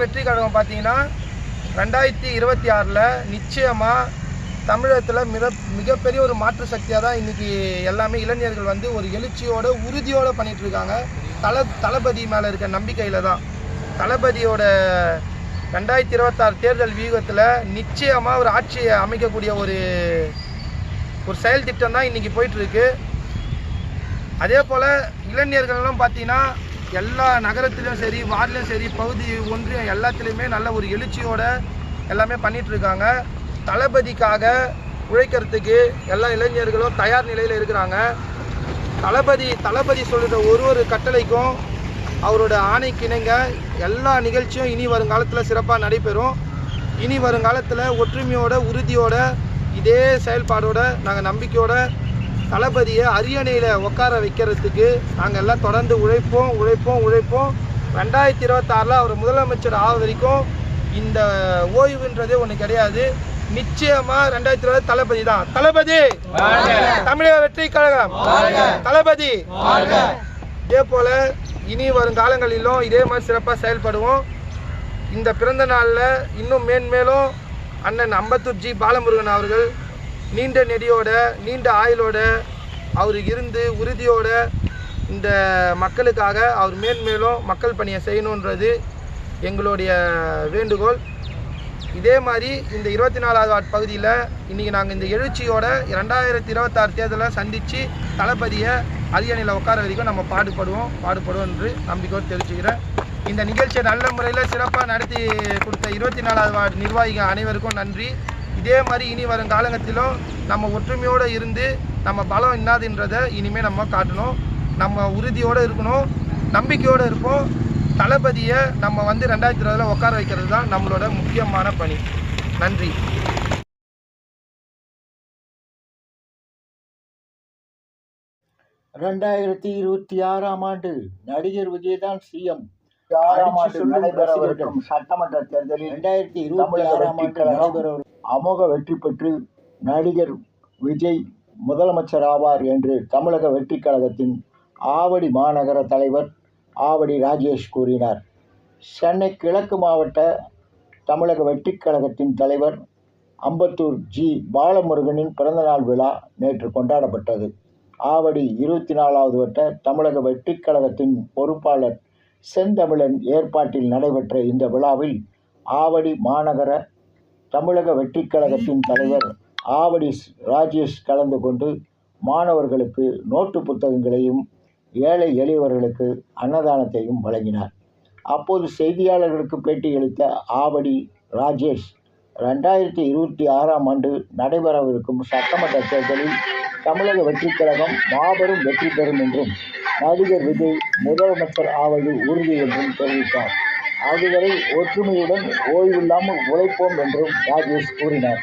தமிழக வெற்றி கழகம் பார்த்தீங்கன்னா ரெண்டாயிரத்தி இருபத்தி ஆறில் நிச்சயமாக தமிழகத்தில் மிக மிகப்பெரிய ஒரு மாற்று சக்தியாக தான் இன்றைக்கி எல்லாமே இளைஞர்கள் வந்து ஒரு எழுச்சியோட உறுதியோடு பண்ணிகிட்ருக்காங்க இருக்காங்க. தல தளபதி மேலே இருக்க நம்பிக்கையில் தான். தளபதியோட ரெண்டாயிரத்தி இருபத்தாறு தேர்தல் வியூகத்தில் நிச்சயமாக ஒரு ஆட்சியை அமைக்கக்கூடிய ஒரு ஒரு செயல் திட்டம் தான் இன்றைக்கி போயிட்டுருக்கு அதே போல் இளைஞர்கள்லாம் பார்த்தீங்கன்னா எல்லா நகரத்திலும் சரி வார்டிலும் சரி பகுதி ஒன்றியம் எல்லாத்துலேயுமே நல்ல ஒரு எழுச்சியோட எல்லாமே பண்ணிகிட்ருக்காங்க இருக்காங்க. தளபதிக்காக உழைக்கிறதுக்கு எல்லா இளைஞர்களும் தயார் நிலையில் இருக்கிறாங்க. தளபதி தளபதி சொல்கிற ஒரு ஒரு கட்டளைக்கும் அவரோட ஆணைக்கு இணங்க. எல்லா நிகழ்ச்சியும் இனி வருங்காலத்தில் சிறப்பாக நடைபெறும். இனி வருங்காலத்தில் ஒற்றுமையோட உறுதியோட இதே செயல்பாடோட நாங்கள் நம்பிக்கையோட தளபதியை அரியணையில் உட்கார வைக்கிறதுக்கு நாங்கள் எல்லாம் தொடர்ந்து உழைப்போம் உழைப்போம் உழைப்போம். ரெண்டாயிரத்தி இருபத்தாறில் அவர் முதலமைச்சர் ஆக வரைக்கும் இந்த ஓய்வுன்றதே ஒன்று கிடையாது. நிச்சயமாக ரெண்டாயிரத்தி இருபது தளபதி தான். தளபதி! தமிழக வெற்றி கழகம்! தளபதி! இதே போல இனி வரும் காலங்களிலும் இதே மாதிரி சிறப்பாக செயல்படுவோம். இந்த பிறந்த நாளில் இன்னும் மேன்மேலும் அண்ணன் அம்பத்தூர் ஜி. பாலமுருகன் அவர்கள் நீண்ட நெடியோட நீண்ட ஆயுளோட அவர் இருந்து உறுதியோட இந்த மக்களுக்காக அவர் மேன்மேலும் மக்கள் பணியை செய்யணுன்றது எங்களுடைய வேண்டுகோள். இதே மாதிரி இந்த இருபத்தி நாலாவது வார்டு பகுதியில் இன்றைக்கி நாங்கள் இந்த எழுச்சியோட ரெண்டாயிரத்தி இருபத்தாறு தேர்தலை சந்தித்து தளபதியை அரியணையில் உட்கார வரைக்கும் நம்ம பாடுபடுவோம் பாடுபடுவோம் என்று நம்பிக்கையோடு தெரிவிச்சுக்கிறேன். இந்த நிகழ்ச்சியை நல்ல முறையில் சிறப்பாக நடத்தி கொடுத்த இருபத்தி நாலாவது வார்டு நிர்வாகிகள் அனைவருக்கும் நன்றி. இதே மாதிரி இனி வரும் காலகத்திலும் நம்ம ஒற்றுமையோடு இருந்து நம்ம பலம் என்னதுன்றதை இனிமேல் நம்ம காட்டணும். நம்ம உறுதியோடு இருக்கணும் நம்பிக்கையோடு இருப்போம். தளபதியை நம்ம வந்து ரெண்டாயிரத்தி இருபதில் உட்கார வைக்கிறது தான் நம்மளோட முக்கியமான பணி. நன்றி. ரெண்டாயிரத்தி இருபத்தி ஆறாம் ஆண்டு நடிகர் விஜயதான் சிஎம். ஆறாம் ஆண்டு நடைபெறவிருக்கும். சட்டமன்ற தேர்தலில் ரெண்டாயிரத்தி இருபத்தி ஆறாம் ஆண்டு கழகம் நடைபெற அமோக வெற்றி பெற்று நடிகர் விஜய் முதலமைச்சர் ஆவார் என்று தமிழக வெற்றி கழகத்தின் ஆவடி மாநகர தலைவர் ஆவடி ராஜேஷ் கூறினார். சென்னை கிழக்கு மாவட்ட தமிழக வெற்றி கழகத்தின் தலைவர் அம்பத்தூர் ஜி. பாலமுருகனின் பிறந்தநாள் விழா நேற்று கொண்டாடப்பட்டது. ஆவடி இருபத்தி நாலாவது வட்ட தமிழக வெற்றி கழகத்தின் பொறுப்பாளர் செந்தமிழன் ஏற்பாட்டில் நடைபெற்ற இந்த விழாவில் ஆவடி மாநகர தமிழக வெற்றி கழகத்தின் தலைவர் ஆவடி ஸ்- ராஜேஷ் கலந்து கொண்டு மாணவர்களுக்கு நோட்டு புத்தகங்களையும் ஏழை எளியவர்களுக்கு அன்னதானத்தையும் வழங்கினார். அப்போது செய்தியாளர்களுக்கு பேட்டியளித்த ஆவடி ராஜேஷ் ரெண்டாயிரத்தி இருபத்தி ஆறாம் ஆண்டு நடைபெறவிருக்கும் சட்டமன்ற தேர்தலில் தமிழக வெற்றிக் கழகம் மாபெரும் வெற்றி பெறும் என்றும் நடிகர் விஜய் முதலமைச்சர் ஆவது உறுதி என்றும் தெரிவித்தார். அதுவரை ஒற்றுமையுடன் ஓய்வில்லாமல் உழைப்போம் என்றும் ராஜேஷ் கூறினார்.